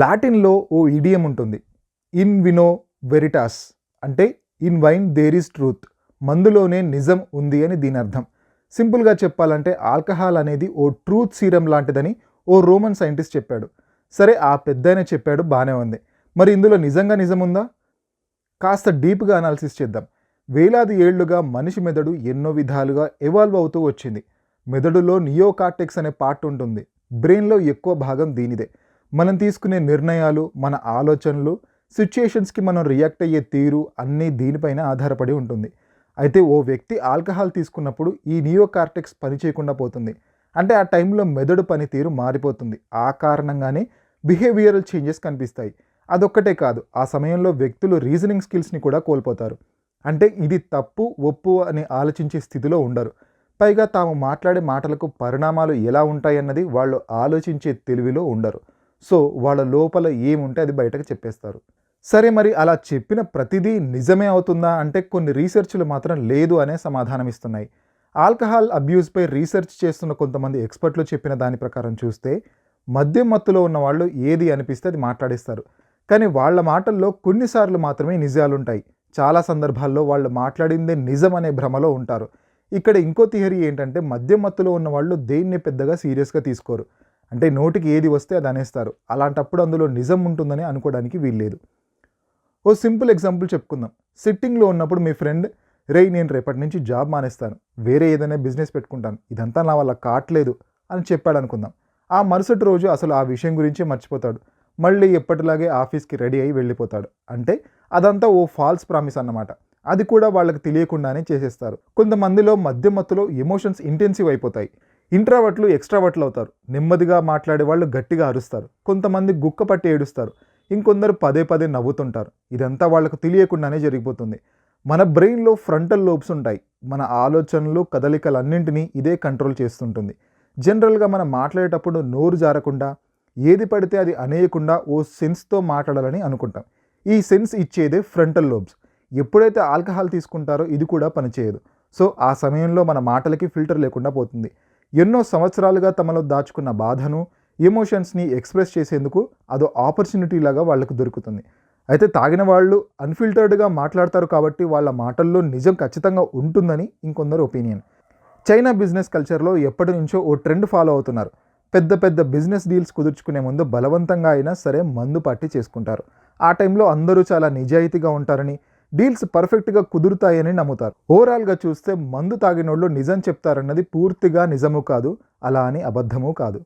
లాటిన్లో ఓ ఇడియం ఉంటుంది. ఇన్ వినో వెరిటాస్ అంటే in wine there is truth మందులోనే నిజం ఉంది అని దీని అర్థం. సింపుల్గా చెప్పాలంటే ఆల్కహాల్ అనేది ఓ ట్రూత్ సీరం లాంటిదని ఓ రోమన్ సైంటిస్ట్ చెప్పాడు. సరే ఆ పెద్దయిన చెప్పాడు బాగానే ఉంది. మరి ఇందులో నిజంగా నిజం ఉందా? కాస్త డీప్గా అనాలిసిస్ చేద్దాం. వేలాది ఏళ్ళుగా మనిషి మెదడు ఎన్నో విధాలుగా ఎవాల్వ్ అవుతూ వచ్చింది. మెదడులో నియోకార్టెక్స్ అనే పార్ట్ ఉంటుంది. బ్రెయిన్లో ఎక్కువ భాగం దీనిదే. మనం తీసుకునే నిర్ణయాలు మన ఆలోచనలు సిచ్యుయేషన్స్కి మనం రియాక్ట్ అయ్యే తీరు అన్నీ దీనిపైన ఆధారపడి ఉంటుంది. అయితే ఓ వ్యక్తి ఆల్కహాల్ తీసుకున్నప్పుడు ఈ నియోకార్టెక్స్ పనిచేయకుండా పోతుంది. అంటే ఆ టైంలో మెదడు పనితీరు మారిపోతుంది. ఆ కారణంగానే బిహేవియరల్ చేంజెస్ కనిపిస్తాయి. అదొక్కటే కాదు ఆ సమయంలో వ్యక్తులు రీజనింగ్ స్కిల్స్ని కూడా కోల్పోతారు. అంటే ఇది తప్పు ఒప్పు అని ఆలోచించే స్థితిలో ఉండరు. పైగా తాము మాట్లాడే మాటలకు పరిణామాలు ఎలా ఉంటాయన్నది వాళ్ళు ఆలోచించే తెలివిలో ఉండరు. సో వాళ్ళ లోపల ఏముంటే అది బయటకు చెప్పేస్తారు. సరే మరి అలా చెప్పిన ప్రతిదీ నిజమే అవుతుందా? అంటే కొన్ని రీసెర్చ్లు మాత్రం లేదు అనే సమాధానం ఇస్తున్నాయి. ఆల్కహాల్ అబ్యూస్పై రీసెర్చ్ చేస్తున్న కొంతమంది ఎక్స్పర్ట్లు చెప్పిన దాని ప్రకారం చూస్తే మద్యం మత్తులో ఉన్న వాళ్ళు ఏది అనిపిస్తే అది మాట్లాడిస్తారు. కానీ వాళ్ళ మాటల్లో కొన్నిసార్లు మాత్రమే నిజాలుంటాయి. చాలా సందర్భాల్లో వాళ్ళు మాట్లాడిందే నిజం అనే భ్రమలో ఉంటారు. ఇక్కడ ఇంకో థియరీ ఏంటంటే మద్యం మత్తులో ఉన్న వాళ్ళు దేన్ని పెద్దగా సీరియస్గా తీసుకోరు. అంటే నోటికి ఏది వస్తే అది అనేస్తారు. అలాంటప్పుడు అందులో నిజం ఉంటుందని అనుకోవడానికి వీల్లేదు. ఓ సింపుల్ ఎగ్జాంపుల్ చెప్పుకుందాం. సిట్టింగ్లో ఉన్నప్పుడు మీ ఫ్రెండ్ రేయ్ నేను రేపటి నుంచి జాబ్ మానేస్తాను. వేరే ఏదైనా బిజినెస్ పెట్టుకుంటాను. ఇదంతా నా వల్ల కావట్లేదు అని చెప్పాడు అనుకుందాం. ఆ మరుసటి రోజు అసలు ఆ విషయం గురించి మర్చిపోతాడు. మళ్ళీ ఎప్పటిలాగే ఆఫీస్కి రెడీ అయి వెళ్ళిపోతాడు. అంటే అదంతా ఓ ఫాల్స్ ప్రామిస్ అన్నమాట. అది కూడా వాళ్ళకి తెలియకుండానే చేసేస్తారు. కొంతమందిలో మధ్య మత్తులో ఎమోషన్స్ ఇంటెన్సివ్ అయిపోతాయి. ఇంట్రావట్లు ఎక్స్ట్రావట్లు అవుతారు. నెమ్మదిగా మాట్లాడే వాళ్ళు గట్టిగా అరుస్తారు. కొంతమంది గుక్క పట్టి ఏడుస్తారు. ఇంకొందరు పదే పదే నవ్వుతుంటారు. ఇదంతా వాళ్ళకు తెలియకుండానే జరిగిపోతుంది. మన బ్రెయిన్లో ఫ్రంటల్ లోబ్స్ ఉంటాయి. మన ఆలోచనలు కదలికలన్నింటినీ ఇదే కంట్రోల్ చేస్తుంటుంది. జనరల్గా మనం మాట్లాడేటప్పుడు నోరు జారకుండా ఏది పడితే అది అనేయకుండా ఓ సెన్స్తో మాట్లాడాలని అనుకుంటాం. ఈ సెన్స్ ఇచ్చేదే ఫ్రంటల్ లోబ్స్. ఎప్పుడైతే ఆల్కహాల్ తీసుకుంటారో ఇది కూడా పనిచేయదు. సో ఆ సమయంలో మన మాటలకి ఫిల్టర్ లేకుండా పోతుంది. ఎన్నో సంవత్సరాలుగా తమలో దాచుకున్న బాధను ఎమోషన్స్ని ఎక్స్ప్రెస్ చేసేందుకు అదో ఆపర్చునిటీ లాగా వాళ్ళకు దొరుకుతుంది. అయితే తాగిన వాళ్ళు అన్ఫిల్టర్డ్గా మాట్లాడతారు కాబట్టి వాళ్ళ మాటల్లో నిజం ఖచ్చితంగా ఉంటుందని ఇంకొందరు ఒపీనియన్ చైనా బిజినెస్ కల్చర్లో ఎప్పటి నుంచో ఓ ట్రెండ్ ఫాలో అవుతున్నారు. పెద్ద పెద్ద బిజినెస్ డీల్స్ కుదుర్చుకునే ముందు బలవంతంగా అయినా సరే మందు పట్టి చేసుకుంటారు. ఆ టైంలో అందరూ చాలా నిజాయితీగా ఉంటారని డీల్స్ పర్ఫెక్ట్గా కుదురుతాయని నమ్ముతారు. ఓవరాల్గా చూస్తే మందు తాగినోళ్ళు నిజం చెప్తారన్నది పూర్తిగా నిజము కాదు అలా అని అబద్ధము కాదు.